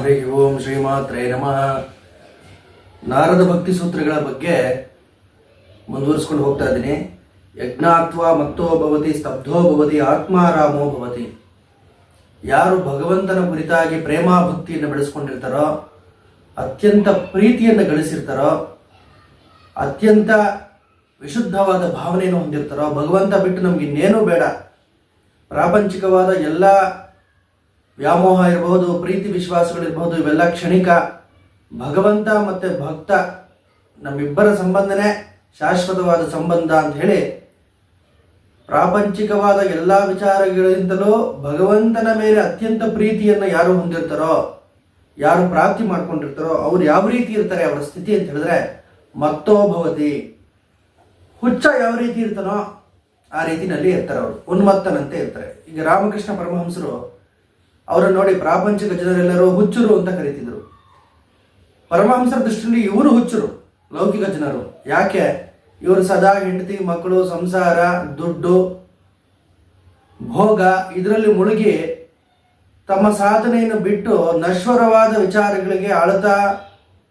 ಹರಿ ಓಂ ಶ್ರೀಮಾತ್ರೇ ನಮಃ. ನಾರದ ಭಕ್ತಿ ಸೂತ್ರಗಳ ಬಗ್ಗೆ ಮುಂದುವರಿಸ್ಕೊಂಡು ಹೋಗ್ತಾ ಇದ್ದೀನಿ. ಯಜ್ಞಾತ್ವ ಮತ್ತೋ ಭವತಿ, ಸ್ತಬ್ಧೋ ಭವತಿ ಆತ್ಮಾರಾಮೋ ಭವತಿ. ಯಾರು ಭಗವಂತನ ಕುರಿತಾಗಿ ಪ್ರೇಮ ಭಕ್ತಿಯನ್ನು ಬೆಳೆಸ್ಕೊಂಡಿರ್ತಾರೋ, ಅತ್ಯಂತ ಪ್ರೀತಿಯನ್ನು ಗಳಿಸಿರ್ತಾರೋ, ಅತ್ಯಂತ ವಿಶುದ್ಧವಾದ ಭಾವನೆಯನ್ನು ಹೊಂದಿರ್ತಾರೋ, ಭಗವಂತ ಬಿಟ್ಟು ನಮ್ಗೆ ಇನ್ನೇನೂ ಬೇಡ. ಪ್ರಾಪಂಚಿಕವಾದ ಎಲ್ಲ ವ್ಯಾಮೋಹ ಇರಬಹುದು, ಪ್ರೀತಿ ವಿಶ್ವಾಸಗಳಿರ್ಬೋದು ಇವೆಲ್ಲ ಕ್ಷಣಿಕ. ಭಗವಂತ ಮತ್ತು ಭಕ್ತ ನಮ್ಮಿಬ್ಬರ ಸಂಬಂಧನೇ ಶಾಶ್ವತವಾದ ಸಂಬಂಧ ಅಂತ ಹೇಳಿ ಪ್ರಾಪಂಚಿಕವಾದ ಎಲ್ಲ ವಿಚಾರಗಳಿಂದಲೂ ಭಗವಂತನ ಮೇಲೆ ಅತ್ಯಂತ ಪ್ರೀತಿಯನ್ನು ಯಾರು ಹೊಂದಿರ್ತಾರೋ, ಯಾರು ಪ್ರಾಪ್ತಿ ಮಾಡ್ಕೊಂಡಿರ್ತಾರೋ, ಅವ್ರು ಯಾವ ರೀತಿ ಇರ್ತಾರೆ, ಅವರ ಸ್ಥಿತಿ ಅಂತ ಹೇಳಿದ್ರೆ ಮತ್ತೋ ಭವತಿ. ಹುಚ್ಚ ಯಾವ ರೀತಿ ಇರ್ತಾನೋ ಆ ರೀತಿನಲ್ಲಿ ಇರ್ತಾರೆ ಅವರು. ಉನ್ಮತ್ತನಂತೆ ಇರ್ತಾರೆ. ಈಗ ರಾಮಕೃಷ್ಣ ಪರಮಹಂಸರು ಅವರನ್ನು ನೋಡಿ ಪ್ರಾಪಂಚಿಕ ಜನರೆಲ್ಲರೂ ಹುಚ್ಚರು ಅಂತ ಕರೀತಿದ್ರು. ಪರಮಹಂಸರ ದೃಷ್ಟಿಯಲ್ಲಿ ಇವರು ಹುಚ್ಚರು, ಲೌಕಿಕ ಜನರು. ಯಾಕೆ? ಇವರು ಸದಾ ಹೆಂಡತಿ, ಮಕ್ಕಳು, ಸಂಸಾರ, ದುಡ್ಡು, ಭೋಗ, ಇದರಲ್ಲಿ ಮುಳುಗಿ ತಮ್ಮ ಸಾಧನೆಯನ್ನು ಬಿಟ್ಟು ನಶ್ವರವಾದ ವಿಚಾರಗಳಿಗೆ ಅಳತಾ,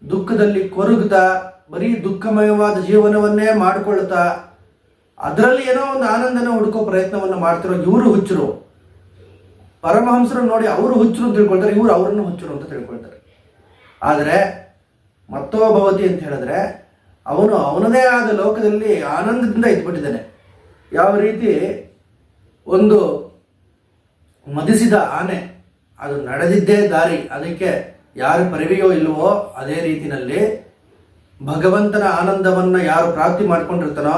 ದುಃಖದಲ್ಲಿ ಕೊರಗುತ್ತಾ, ಬರೀ ದುಃಖಮಯವಾದ ಜೀವನವನ್ನೇ ಮಾಡಿಕೊಳ್ತಾ ಅದರಲ್ಲಿ ಏನೋ ಒಂದು ಆನಂದನ ಹುಡುಕೋ ಪ್ರಯತ್ನವನ್ನು ಮಾಡ್ತಿರೋ ಇವರು ಹುಚ್ಚರು. ಪರಮಹಂಸರು ನೋಡಿ ಅವರು ಹುಚ್ಚರು ತಿಳ್ಕೊಳ್ತಾರೆ, ಇವರು ಅವರನ್ನು ಹುಚ್ಚರು ಅಂತ ತಿಳ್ಕೊಳ್ತಾರೆ. ಆದರೆ ಮತ್ತೋ ಭವತಿ ಅಂತ ಹೇಳಿದ್ರೆ, ಅವನು ಅವನದೇ ಆದ ಲೋಕದಲ್ಲಿ ಆನಂದದಿಂದ ಇದ್ಬಿಟ್ಟಿದ್ದಾನೆ. ಯಾವ ರೀತಿ? ಒಂದು ಮದಿಸಿದ ಆನೆ, ಅದು ನಡೆದಿದ್ದೇ ದಾರಿ, ಅದಕ್ಕೆ ಯಾರು ಪರಿವೆಯೋ ಇಲ್ಲವೋ ಅದೇ ರೀತಿಯಲ್ಲಿ ಭಗವಂತನ ಆನಂದವನ್ನ ಯಾರು ಪ್ರಾಪ್ತಿ ಮಾಡ್ಕೊಂಡಿರ್ತಾನೋ,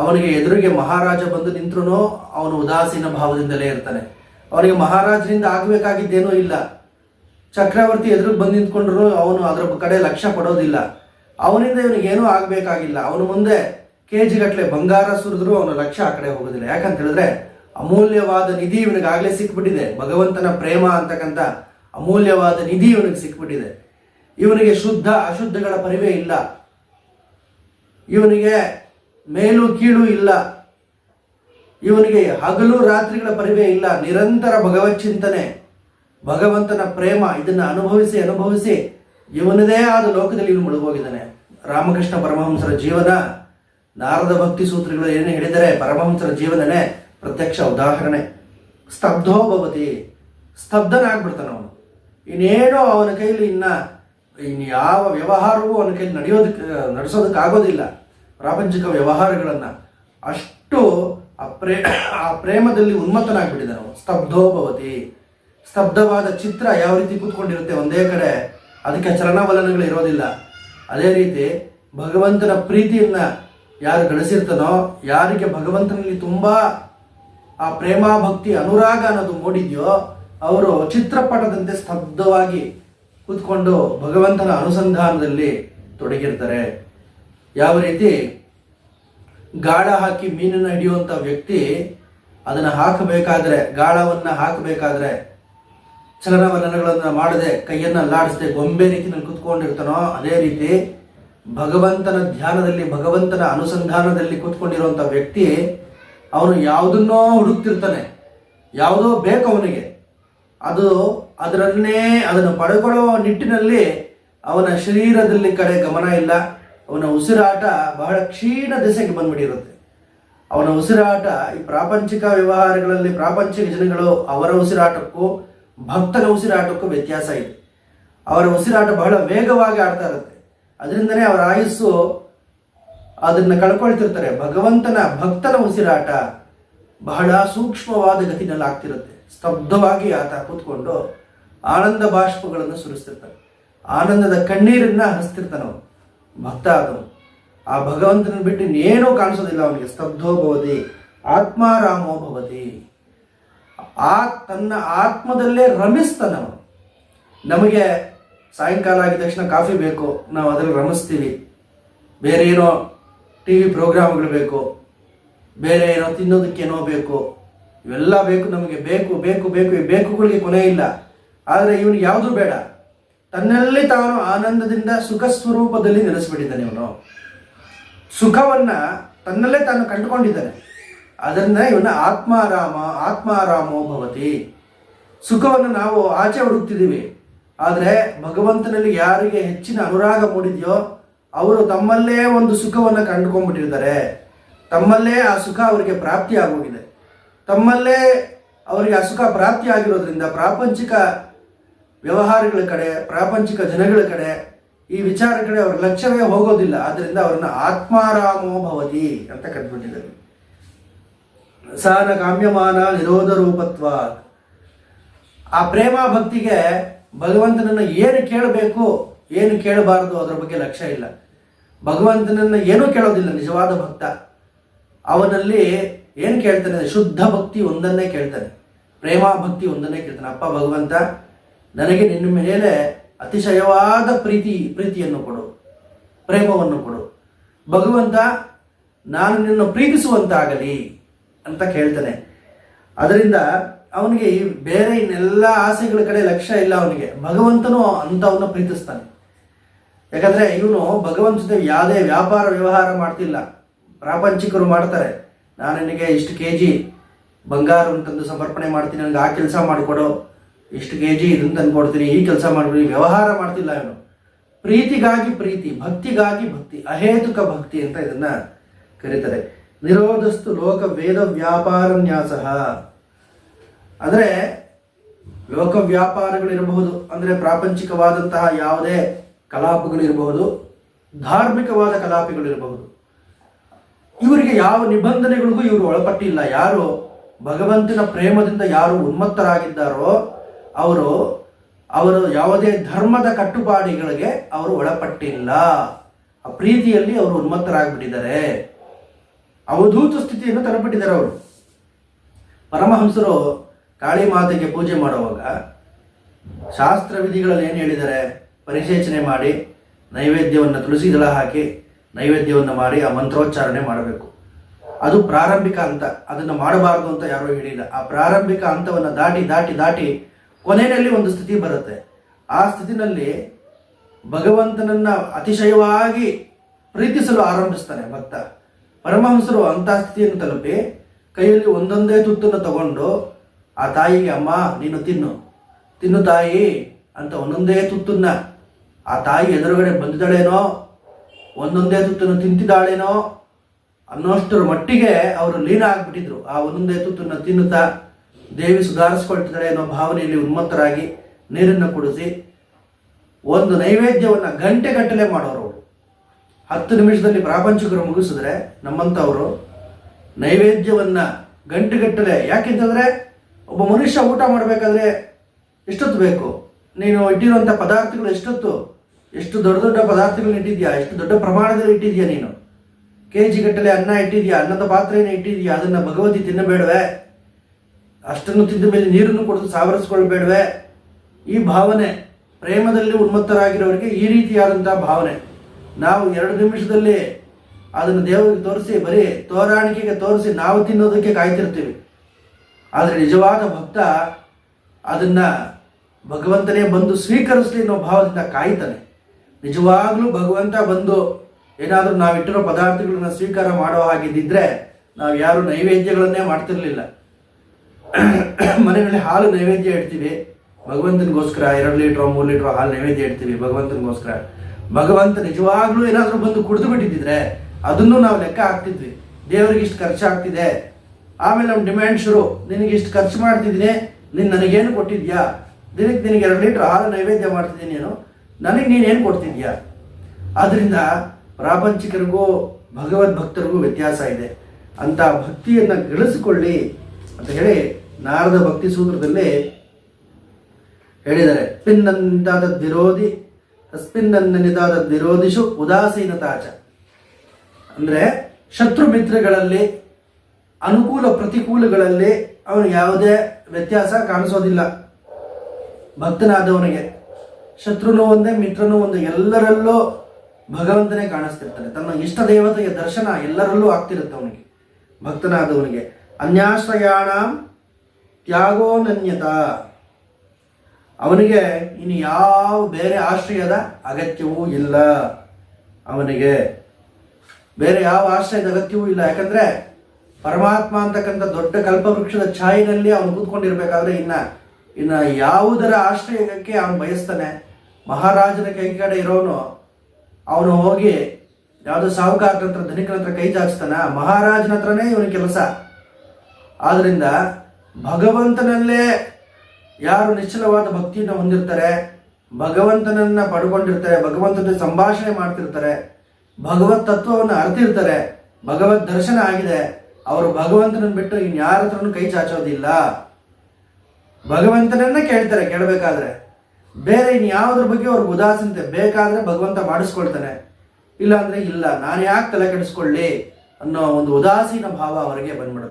ಅವನಿಗೆ ಎದುರಿಗೆ ಮಹಾರಾಜ ಬಂದು ನಿಂತ್ರು ಅವನು ಉದಾಸೀನ ಭಾವದಿಂದಲೇ ಇರ್ತಾನೆ. ಅವನಿಗೆ ಮಹಾರಾಜರಿಂದ ಆಗಬೇಕಾಗಿದ್ದೇನೂ ಇಲ್ಲ. ಚಕ್ರವರ್ತಿ ಎದುರು ಬಂದು ನಿಂತ್ಕೊಂಡ್ರು ಅವನು ಅದರ ಕಡೆ ಲಕ್ಷ್ಯ ಪಡೋದಿಲ್ಲ. ಅವನಿಂದ ಇವನಿಗೆ ಏನೂ ಆಗಬೇಕಾಗಿಲ್ಲ. ಅವನು ಮುಂದೆ ಕೆ ಗಟ್ಟಲೆ ಬಂಗಾರ ಸುರಿದ್ರು ಅವನ ಲಕ್ಷ್ಯ ಆ ಕಡೆ ಹೋಗೋದಿಲ್ಲ. ಯಾಕಂತ ಹೇಳಿದ್ರೆ ಅಮೂಲ್ಯವಾದ ನಿಧಿ ಇವನಿಗೆ ಆಗಲೇ ಸಿಕ್ಬಿಟ್ಟಿದೆ. ಭಗವಂತನ ಪ್ರೇಮ ಅಂತಕ್ಕಂಥ ಅಮೂಲ್ಯವಾದ ನಿಧಿ ಇವನಿಗೆ ಸಿಕ್ಬಿಟ್ಟಿದೆ. ಇವನಿಗೆ ಶುದ್ಧ ಅಶುದ್ಧಗಳ ಪರಿವೇ ಇಲ್ಲ. ಇವನಿಗೆ ಮೇಲು ಕೀಳು ಇಲ್ಲ. ಇವನಿಗೆ ಹಗಲು ರಾತ್ರಿಗಳ ಪರಿವೇ ಇಲ್ಲ. ನಿರಂತರ ಭಗವತ್ ಚಿಂತನೆ, ಭಗವಂತನ ಪ್ರೇಮ ಇದನ್ನು ಅನುಭವಿಸಿ ಅನುಭವಿಸಿ ಇವನದೇ ಆದ ಲೋಕದಲ್ಲಿ ಇವನು ಮುಳುಗೋಗಿದ್ದಾನೆ. ರಾಮಕೃಷ್ಣ ಪರಮಹಂಸರ ಜೀವನ, ನಾರದ ಭಕ್ತಿ ಸೂತ್ರಗಳು ಏನು ಹೇಳಿದರೆ ಪರಮಹಂಸರ ಜೀವನನೇ ಪ್ರತ್ಯಕ್ಷ ಉದಾಹರಣೆ. ಸ್ತಬ್ಧೋ ಭವತಿ, ಸ್ತಬ್ಧನಾಗ್ಬಿಡ್ತಾನೆ ಅವನು. ಇನ್ನೇನೋ ಅವನ ಕೈಲಿ ಇನ್ನ ಇನ್ನು ಯಾವ ವ್ಯವಹಾರವೂ ಅವನ ಕೈಲಿ ನಡೆಯೋದಕ್ಕೆ ನಡೆಸೋದಕ್ಕಾಗೋದಿಲ್ಲ. ಪ್ರಾಪಂಚಿಕ ವ್ಯವಹಾರಗಳನ್ನು ಅಷ್ಟು ಆ ಪ್ರೇ ಆ ಪ್ರೇಮದಲ್ಲಿ ಉನ್ಮತ್ತನಾಗ್ಬಿಟ್ಟಿದ್ದಾನೆ ಅವನು ಸ್ತಬ್ಧೋಭವತಿ. ಸ್ತಬ್ಧವಾದ ಚಿತ್ರ ಯಾವ ರೀತಿ ಕೂತ್ಕೊಂಡಿರುತ್ತೆ ಒಂದೇ ಕಡೆ, ಅದಕ್ಕೆ ಚಲನವಲನಗಳು ಇರೋದಿಲ್ಲ. ಅದೇ ರೀತಿ ಭಗವಂತನ ಪ್ರೀತಿಯನ್ನ ಯಾರು ಗಳಿಸಿರ್ತಾನೋ ಯಾರಿಗೆ ಭಗವಂತನಲ್ಲಿ ತುಂಬಾ ಆ ಪ್ರೇಮ ಭಕ್ತಿ ಅನುರಾಗ ಅನ್ನೋದು ಮೂಡಿದ್ಯೋ, ಅವರು ಚಿತ್ರಪಟದಂತೆ ಸ್ತಬ್ಧವಾಗಿ ಕೂತ್ಕೊಂಡು ಭಗವಂತನ ಅನುಸಂಧಾನದಲ್ಲಿ ತೊಡಗಿರ್ತಾರೆ. ಯಾವ ರೀತಿ? ಗಾಳ ಹಾಕಿ ಮೀನನ್ನು ಹಿಡಿಯುವಂಥ ವ್ಯಕ್ತಿ ಅದನ್ನು ಹಾಕಬೇಕಾದ್ರೆ, ಗಾಳವನ್ನ ಹಾಕಬೇಕಾದ್ರೆ ಚಲನವಲನಗಳನ್ನು ಮಾಡದೆ, ಕೈಯನ್ನ ಲಾಡಿಸದೆ ಗೊಂಬೆ ರೀತಿಯಲ್ಲಿ ಕುತ್ಕೊಂಡಿರ್ತಾನೋ, ಅದೇ ರೀತಿ ಭಗವಂತನ ಧ್ಯಾನದಲ್ಲಿ, ಭಗವಂತನ ಅನುಸಂಧಾನದಲ್ಲಿ ಕೂತ್ಕೊಂಡಿರುವಂಥ ವ್ಯಕ್ತಿ ಅವನು ಯಾವುದನ್ನೋ ಹುಡುಕ್ತಿರ್ತಾನೆ, ಯಾವುದೋ ಬೇಕು ಅವನಿಗೆ. ಅದು ಅದರನ್ನೇ ಅದನ್ನು ಪಡ್ಕೊಳ್ಳೋ ನಿಟ್ಟಿನಲ್ಲಿ ಅವನ ಶರೀರದಲ್ಲಿ ಕಡೆ ಗಮನ ಇಲ್ಲ. ಅವನ ಉಸಿರಾಟ ಬಹಳ ಕ್ಷೀಣ ದಿಸೆಗೆ ಬಂದ್ಬಿಟ್ಟಿರುತ್ತೆ. ಅವನ ಉಸಿರಾಟ ಈ ಪ್ರಾಪಂಚಿಕ ವ್ಯವಹಾರಗಳಲ್ಲಿ ಪ್ರಾಪಂಚಿಕ ಜನಗಳು ಅವರ ಉಸಿರಾಟಕ್ಕೂ ಭಕ್ತನ ಉಸಿರಾಟಕ್ಕೂ ವ್ಯತ್ಯಾಸ ಇದೆ. ಅವರ ಉಸಿರಾಟ ಬಹಳ ವೇಗವಾಗಿ ಆಡ್ತಾ ಇರುತ್ತೆ. ಅದರಿಂದನೇ ಅವರ ಆಯುಸ್ಸು ಅದನ್ನು ಕಳ್ಕೊಳ್ತಿರ್ತಾರೆ. ಭಗವಂತನ ಭಕ್ತನ ಉಸಿರಾಟ ಬಹಳ ಸೂಕ್ಷ್ಮವಾದ ಗತಿನಲ್ಲಿ ಆಗ್ತಿರುತ್ತೆ. ಸ್ತಬ್ಧವಾಗಿ ಆತ ಕೂತ್ಕೊಂಡು ಆನಂದ ಬಾಷ್ಪಗಳನ್ನು ಸುರಿಸ್ತಿರ್ತಾರೆ ಆನಂದದ ಕಣ್ಣೀರನ್ನ ಹಸ್ತಿರ್ತಾನವನು ಭಕ್ತ ಆ ಭಗವಂತನ ಬಿಟ್ಟು ಇನ್ನೇನೂ ಕಾಣಿಸೋದಿಲ್ಲ. ಅವನಿಗೆ ಸ್ತಬ್ಧೋ ಭವತಿ ಆತ್ಮಾರಾಮೋ ಭವತಿ. ಆ ತನ್ನ ಆತ್ಮದಲ್ಲೇ ರಮಿಸ್ತಾನವನು ನಮಗೆ ಸಾಯಂಕಾಲ ಆಗಿದ ತಕ್ಷಣ ಕಾಫಿ ಬೇಕು, ನಾವು ಅದರಲ್ಲಿ ರಮಿಸ್ತೀವಿ. ಬೇರೆ ಏನೋ ಟಿ ವಿ ಪ್ರೋಗ್ರಾಮ್ಗಳು ಬೇಕು, ಬೇರೆ ಏನೋ ತಿನ್ನೋದಕ್ಕೇನೋ ಬೇಕು, ಇವೆಲ್ಲ ಬೇಕು ನಮಗೆ. ಬೇಕು ಬೇಕು ಬೇಕು, ಈ ಬೇಕುಗಳಿಗೆ ಕೊನೆ ಇಲ್ಲ. ಆದರೆ ಇವನಿಗೆ ಯಾವುದೂ ಬೇಡ. ತನ್ನಲ್ಲಿ ತಾನು ಆನಂದದಿಂದ ಸುಖ ಸ್ವರೂಪದಲ್ಲಿ ನೆಲೆಸಿಬಿಟ್ಟಿದ್ದಾನೆ ಇವನು. ಸುಖವನ್ನ ತನ್ನಲ್ಲೇ ತಾನು ಕಂಡುಕೊಂಡಿದ್ದಾನೆ. ಅದರಿಂದ ಇವನ ಆತ್ಮಾರಾಮ, ಆತ್ಮಾರಾಮೋ ಭವತಿ. ಸುಖವನ್ನು ನಾವು ಆಚೆ ಹುಡುಕ್ತಿದ್ದೀವಿ. ಆದರೆ ಭಗವಂತನಲ್ಲಿ ಯಾರಿಗೆ ಹೆಚ್ಚಿನ ಅನುರಾಗ ಮೂಡಿದೆಯೋ, ಅವರು ತಮ್ಮಲ್ಲೇ ಒಂದು ಸುಖವನ್ನು ಕಂಡುಕೊಂಡ್ಬಿಟ್ಟಿರ್ತಾರೆ. ತಮ್ಮಲ್ಲೇ ಆ ಸುಖ ಅವರಿಗೆ ಪ್ರಾಪ್ತಿ ಆಗೋಗಿದೆ ತಮ್ಮಲ್ಲೇ ಅವರಿಗೆ ಆ ಸುಖ ಪ್ರಾಪ್ತಿ ಆಗಿರೋದ್ರಿಂದ ಪ್ರಾಪಂಚಿಕ ವ್ಯವಹಾರಗಳ ಕಡೆ, ಪ್ರಾಪಂಚಿಕ ಜನಗಳ ಕಡೆ ಈ ವಿಚಾರ ಕಡೆ ಅವ್ರ ಲಕ್ಷ್ಯವೇ ಹೋಗೋದಿಲ್ಲ. ಆದ್ದರಿಂದ ಅವ್ರನ್ನ ಆತ್ಮಾರಾಮೋ ಭವತಿ ಅಂತ ಕಟ್ಬಿಟ್ಟಿದ್ದಾರೆ ಸಹನ ಕಾಮ್ಯಮಾನ ನಿರೋಧ ರೂಪತ್ವ. ಆ ಪ್ರೇಮ ಭಕ್ತಿಗೆ ಭಗವಂತನನ್ನು ಏನು ಕೇಳಬೇಕು, ಏನು ಕೇಳಬಾರದು ಅದರ ಬಗ್ಗೆ ಲಕ್ಷ್ಯ ಇಲ್ಲ. ಭಗವಂತನನ್ನ ಏನೂ ಕೇಳೋದಿಲ್ಲ, ನಿಜವಾದ ಭಕ್ತ. ಅವನಲ್ಲಿ ಏನು ಕೇಳ್ತಾನೆ? ಶುದ್ಧ ಭಕ್ತಿ ಒಂದನ್ನೇ ಕೇಳ್ತಾನೆ. ಪ್ರೇಮ ಭಕ್ತಿ ಒಂದನ್ನೇ ಕೇಳ್ತಾನೆ. ಅಪ್ಪ ಭಗವಂತ ನನಗೆ ನಿನ್ನ ಮೇಲೆ ಅತಿಶಯವಾದ ಪ್ರೀತಿ, ಪ್ರೀತಿಯನ್ನು ಕೊಡು, ಪ್ರೇಮವನ್ನು ಕೊಡು. ಭಗವಂತ, ನಾನು ನಿನ್ನ ಪ್ರೀತಿಸುವಂತಾಗಲಿ ಅಂತ ಕೇಳ್ತಾನೆ. ಅದರಿಂದ ಅವನಿಗೆ ಈ ಬೇರೆ ಇನ್ನೆಲ್ಲ ಆಸೆಗಳ ಕಡೆ ಲಕ್ಷ್ಯ ಇಲ್ಲ ಅವನಿಗೆ. ಭಗವಂತನು ಅಂಥವನ್ನ ಪ್ರೀತಿಸ್ತಾನೆ. ಯಾಕಂದ್ರೆ ಇವನು ಭಗವಂತ ಜೊತೆ ಯಾವುದೇ ವ್ಯಾಪಾರ, ವ್ಯವಹಾರ ಮಾಡ್ತಿಲ್ಲ. ಪ್ರಾಪಂಚಿಕರು ಮಾಡ್ತಾರೆ. ನಾನು ನಿನಗೆ ಇಷ್ಟು ಕೆ ಜಿ ಬಂಗಾರವನ್ನು ತಂದು ಸಮರ್ಪಣೆ ಮಾಡ್ತೀನಿ ನನಗೆ ಆ ಕೆಲಸ ಮಾಡಿಕೊಡು. ಇಷ್ಟು ಕೆ ಜಿ ಇದನ್ನು ತಂದು ಕೊಡ್ತೀನಿ ಈ ಕೆಲಸ ಮಾಡ್ಬಿಡಿ. ವ್ಯವಹಾರ ಮಾಡ್ತಿಲ್ಲ ಇವನು. ಪ್ರೀತಿಗಾಗಿ ಪ್ರೀತಿ, ಭಕ್ತಿಗಾಗಿ ಭಕ್ತಿ, ಅಹೇತುಕ ಭಕ್ತಿ ಅಂತ ಇದನ್ನ ಕರೀತಾರೆ. ನಿರೋಧಸ್ತು ಲೋಕ ವೇದ ವ್ಯಾಪಾರ ನ್ಯಾಸ. ಅಂದರೆ ಲೋಕ ವ್ಯಾಪಾರಗಳಿರಬಹುದು ಅಂದರೆ ಪ್ರಾಪಂಚಿಕವಾದಂತಹ ಯಾವುದೇ ಕಲಾಪಗಳಿರಬಹುದು ಧಾರ್ಮಿಕವಾದ ಕಲಾಪಗಳಿರಬಹುದು ಇವರಿಗೆ ಯಾವ ನಿಬಂಧನೆಗಳಿಗೂ ಇವರು ಒಳಪಟ್ಟಿಲ್ಲ. ಯಾರು ಭಗವಂತನ ಪ್ರೇಮದಿಂದ ಯಾರು ಉನ್ಮತ್ತರಾಗಿದ್ದಾರೋ ಅವರು ಅವರು ಯಾವುದೇ ಧರ್ಮದ ಕಟ್ಟುಪಾಡಿಗಳಿಗೆ ಅವರು ಒಳಪಟ್ಟಿಲ್ಲ. ಆ ಪ್ರೀತಿಯಲ್ಲಿ ಅವರು ಉನ್ಮತ್ತರಾಗ್ಬಿಟ್ಟಿದ್ದಾರೆ. ಅವಧೂತ ಸ್ಥಿತಿಯನ್ನು ತರಬಿಟ್ಟಿದ್ದಾರೆ ಅವರು. ಪರಮಹಂಸರು ಕಾಳಿ ಮಾತೆಗೆ ಪೂಜೆ ಮಾಡುವಾಗ ಶಾಸ್ತ್ರ ವಿಧಿಗಳಲ್ಲಿ ಏನು ಹೇಳಿದ್ದಾರೆ? ಪರಿಶೇಚನೆ ಮಾಡಿ, ನೈವೇದ್ಯವನ್ನು ತುಳಸಿ ದಳ ಹಾಕಿ, ನೈವೇದ್ಯವನ್ನು ಮಾಡಿ, ಆ ಮಂತ್ರೋಚ್ಚಾರಣೆ ಮಾಡಬೇಕು. ಅದು ಪ್ರಾರಂಭಿಕ ಹಂತ. ಅದನ್ನು ಮಾಡಬಾರದು ಅಂತ ಯಾರೂ ಹೇಳಿಲ್ಲ. ಆ ಪ್ರಾರಂಭಿಕ ಹಂತವನ್ನು ದಾಟಿ ದಾಟಿ ದಾಟಿ ಕೊನೆಯಲ್ಲಿ ಒಂದು ಸ್ಥಿತಿ ಬರುತ್ತೆ. ಆ ಸ್ಥಿತಿನಲ್ಲಿ ಭಗವಂತನನ್ನ ಅತಿಶಯವಾಗಿ ಪ್ರೀತಿಸಲು ಆರಂಭಿಸ್ತಾನೆ ಭಕ್ತ. ಪರಮಹಂಸರು ಅಂತ ಸ್ಥಿತಿಯನ್ನು ತಲುಪಿ ಕೈಯಲ್ಲಿ ಒಂದೊಂದೇ ತುತ್ತನ್ನು ತಗೊಂಡು ಆ ತಾಯಿಗೆ, ಅಮ್ಮ, ನೀನು ತಿನ್ನು. ತಿನ್ನು ತಾಯಿ ಅಂತ ಒಂದೊಂದೇ ತುತ್ತನ್ನ ಆ ತಾಯಿ ಎದುರುಗಡೆ ಬಂದಿದ್ದಾಳೇನೋ, ಒಂದೊಂದೇ ತುತ್ತನ್ನು ತಿಂತಿದ್ದಾಳೇನೋ ಅನ್ನೋಷ್ಟರ ಮಟ್ಟಿಗೆ ಅವರು ಲೀನ ಆಗ್ಬಿಟ್ಟಿದ್ರು. ಆ ಒಂದೊಂದೇ ತುತ್ತನ್ನು ತಿನ್ನುತ್ತಾ ದೇವಿ ಸುಧಾರಿಸ್ಕೊಳ್ತಿದ್ದಾರೆ ಅನ್ನೋ ಭಾವನೆಯಲ್ಲಿ ಉನ್ಮತ್ತರಾಗಿ ನೀರನ್ನು ಕುಡಿಸಿ ಒಂದು ನೈವೇದ್ಯವನ್ನು ಗಂಟೆಗಟ್ಟಲೆ ಮಾಡೋರು ಹತ್ತು ನಿಮಿಷದಲ್ಲಿ ಪ್ರಾಪಂಚಿಕರು ಮುಗಿಸಿದ್ರೆ ನಮ್ಮಂಥವರು ನೈವೇದ್ಯವನ್ನ ಗಂಟೆಗಟ್ಟಲೆ ಯಾಕೆಂತಂದ್ರೆ ಒಬ್ಬ ಮನುಷ್ಯ ಊಟ ಮಾಡಬೇಕಾದ್ರೆ ಎಷ್ಟೊತ್ತು ಬೇಕು? ನೀನು ಇಟ್ಟಿರುವಂಥ ಪದಾರ್ಥಗಳು ಎಷ್ಟೊತ್ತು? ಎಷ್ಟು ದೊಡ್ಡ ದೊಡ್ಡ ಪದಾರ್ಥಗಳನ್ನ ಇಟ್ಟಿದ್ಯಾ ಎಷ್ಟು ದೊಡ್ಡ ಪ್ರಮಾಣದಲ್ಲಿ ಇಟ್ಟಿದ್ಯಾ ನೀನು? ಕೆ ಜಿ ಗಟ್ಟಲೆ ಅನ್ನ ಇಟ್ಟಿದ್ಯಾ ಅನ್ನದ ಪಾತ್ರೆಯನ್ನು ಇಟ್ಟಿದ್ಯಾ ಅದನ್ನ ಭಗವತಿ ತಿನ್ನಬೇಡವೆ? ಅಷ್ಟನ್ನು ತಿಂದ ಮೇಲೆ ನೀರನ್ನು ಕೊಡೋದು ಸಾವರಿಸ್ಕೊಳ್ಬೇಡವೆ? ಈ ಭಾವನೆ ಪ್ರೇಮದಲ್ಲಿ ಉನ್ಮತ್ತರಾಗಿರೋರಿಗೆ ಈ ರೀತಿಯಾದಂತಹ ಭಾವನೆ. ನಾವು ಎರಡು ನಿಮಿಷದಲ್ಲಿ ಅದನ್ನು ದೇವರಿಗೆ ತೋರಿಸಿ, ಬರೀ ತೋರಾಣಿಕೆಗೆ ತೋರಿಸಿ ನಾವು ತಿನ್ನೋದಕ್ಕೆ ಕಾಯ್ತಿರ್ತೀವಿ. ಆದರೆ ನಿಜವಾದ ಭಕ್ತ ಅದನ್ನ ಭಗವಂತನೇ ಬಂದು ಸ್ವೀಕರಿಸಲಿ ಅನ್ನೋ ಭಾವದಿಂದ ಕಾಯ್ತಾನೆ. ನಿಜವಾಗ್ಲೂ ಭಗವಂತ ಬಂದು ಏನಾದರೂ ನಾವು ಇಟ್ಟಿರೋ ಪದಾರ್ಥಗಳನ್ನ ಸ್ವೀಕಾರ ಮಾಡೋ ಹಾಗಿದ್ದಿದ್ರೆ ನಾವು ಯಾರು ನೈವೇದ್ಯಗಳನ್ನೇ ಮಾಡ್ತಿರ್ಲಿಲ್ಲ. ಮನೆಯಲ್ಲಿ ಹಾಲು ನೈವೇದ್ಯ ಇಡ್ತೀವಿ. ಭಗವಂತನಿಗೋಸ್ಕರ ಎರಡು ಲೀಟ್ರ್, ಮೂರು ಲೀಟ್ರ್ ಹಾಲು ನೈವೇದ್ಯ ಇಡ್ತೀವಿ ಭಗವಂತನಿಗೋಸ್ಕರ. ಭಗವಂತ ನಿಜವಾಗ್ಲೂ ಏನಾದರೂ ಬಂದು ಕುಡಿದು ಬಿಟ್ಟಿದ್ರೆ ಅದನ್ನು ನಾವು ಲೆಕ್ಕ ಹಾಕ್ತಿದ್ವಿ. ದೇವರಿಗೆ ಇಷ್ಟು ಖರ್ಚಾಗ್ತಿದೆ ಆಮೇಲೆ ನಮ್ಮ ಡಿಮ್ಯಾಂಡ್ ಶುರು, ನಿನಗೆ ಇಷ್ಟು ಖರ್ಚು ಮಾಡ್ತಿದ್ದೀನಿ, ನೀನು ನನಗೇನು ಕೊಟ್ಟಿದ್ಯಾ? ದಿನಕ್ಕೆ ನಿನಗೆ ಎರಡು ಲೀಟ್ರ್ ಹಾಲು ನೈವೇದ್ಯ ಮಾಡ್ತಿದ್ದೀನಿ ನೀನು, ನನಗೆ ನೀನೇನು ಕೊಡ್ತಿದ್ಯಾ? ಆದ್ದರಿಂದ ಪ್ರಾಪಂಚಿಕರಿಗೂ ಭಗವದ್ ಭಕ್ತರಿಗೂ ವ್ಯತ್ಯಾಸ ಇದೆ. ಅಂತ ಭಕ್ತಿಯನ್ನು ಗಳಿಸಿಕೊಳ್ಳಿ ಅಂತ ಹೇಳಿ ನಾರದ ಭಕ್ತಿ ಸೂತ್ರದಲ್ಲಿ ಹೇಳಿದ್ದಾರೆ. ಪಿನ್ನಂತಾದ ವಿರೋಧಿ ತಸ್ಪಿನ್ನನಿತಾದ ವಿರೋಧಿಸು ಉದಾಸೀನತಾಚ. ಅಂದ್ರೆ ಶತ್ರು ಮಿತ್ರಗಳಲ್ಲಿ, ಅನುಕೂಲ ಪ್ರತಿಕೂಲಗಳಲ್ಲಿ ಅವನು ಯಾವುದೇ ವ್ಯತ್ಯಾಸ ಕಾಣಿಸೋದಿಲ್ಲ. ಭಕ್ತನಾದವನಿಗೆ ಶತ್ರುನೂ ಒಂದೇ, ಮಿತ್ರನೂ ಒಂದೇ, ಎಲ್ಲರಲ್ಲೂ ಭಗವಂತನೇ ಕಾಣಿಸ್ತಿರ್ತಾನೆ. ತನ್ನ ಇಷ್ಟ ದೇವತೆಯ ದರ್ಶನ ಎಲ್ಲರಲ್ಲೂ ಆಗ್ತಿರುತ್ತೆ ಅವನಿಗೆ. ಭಕ್ತನಾದವನಿಗೆ, ಅನ್ಯಾಶ್ರಯಾಣ ತ್ಯಾಗೋನನ್ಯತ ಅವನಿಗೆ ಇನ್ನು ಯಾವ ಬೇರೆ ಆಶ್ರಯದ ಅಗತ್ಯವೂ ಇಲ್ಲ ಅವನಿಗೆ. ಬೇರೆ ಯಾವ ಆಶ್ರಯದ ಅಗತ್ಯವೂ ಇಲ್ಲ. ಯಾಕಂದ್ರೆ ಪರಮಾತ್ಮ ಅಂತಕ್ಕಂಥ ದೊಡ್ಡ ಕಲ್ಪವೃಕ್ಷದ ಛಾಯಿನಲ್ಲಿ ಅವನು ಕೂತ್ಕೊಂಡಿರ್ಬೇಕಾದ್ರೆ ಇನ್ನ, ಇನ್ನು ಯಾವುದರ ಆಶ್ರಯಕ್ಕೆ ಅವನು ಬಯಸ್ತಾನೆ? ಮಹಾರಾಜನ ಕೈ ಕಡೆ ಇರೋನು. ಅವನು ಹೋಗಿ ಯಾವುದೋ ಸಾಹುಕಾರ ಹತ್ರ, ಧನಿಕನ ಹತ್ರ ಕೈ ಚಾಚಿಸ್ತಾನ? ಮಹಾರಾಜನ ಹತ್ರನೇ ಇವನ ಕೆಲಸ. ಆದ್ರಿಂದ ಭಗವಂತನಲ್ಲೇ ಯಾರು ನಿಶ್ಚಲವಾದ ಭಕ್ತಿಯನ್ನು ಹೊಂದಿರ್ತಾರೆ, ಭಗವಂತನನ್ನ ಪಡ್ಕೊಂಡಿರ್ತಾರೆ, ಭಗವಂತನ ಸಂಭಾಷಣೆ ಮಾಡ್ತಿರ್ತಾರೆ, ಭಗವತ್ ತತ್ವವನ್ನು ಅರ್ತಿರ್ತಾರೆ ಭಗವತ್ ದರ್ಶನ ಆಗಿದೆ, ಅವರು ಭಗವಂತನನ್ನು ಬಿಟ್ಟು ಇನ್ಯಾರ ಹತ್ರನೂ ಕೈ ಚಾಚೋದಿಲ್ಲ. ಭಗವಂತನನ್ನ ಕೇಳ್ತಾರೆ, ಕೇಳಬೇಕಾದ್ರೆ. ಬೇರೆ ಇನ್ಯಾವುದ್ರ ಬಗ್ಗೆ ಅವ್ರ ಉದಾಸೀನತೆ ಬೇಕಾದ್ರೆ ಭಗವಂತ ಮಾಡಿಸ್ಕೊಳ್ತಾನೆ. ಇಲ್ಲ ಅಂದ್ರೆ ಇಲ್ಲ, ನಾನು ಯಾಕೆ ತಲೆ ಕೆಡಿಸ್ಕೊಳ್ಳಿ ಅನ್ನೋ ಒಂದು ಉದಾಸೀನ ಭಾವ ಅವರಿಗೆ ಬಂದ್ಬಿಡುತ್ತೆ.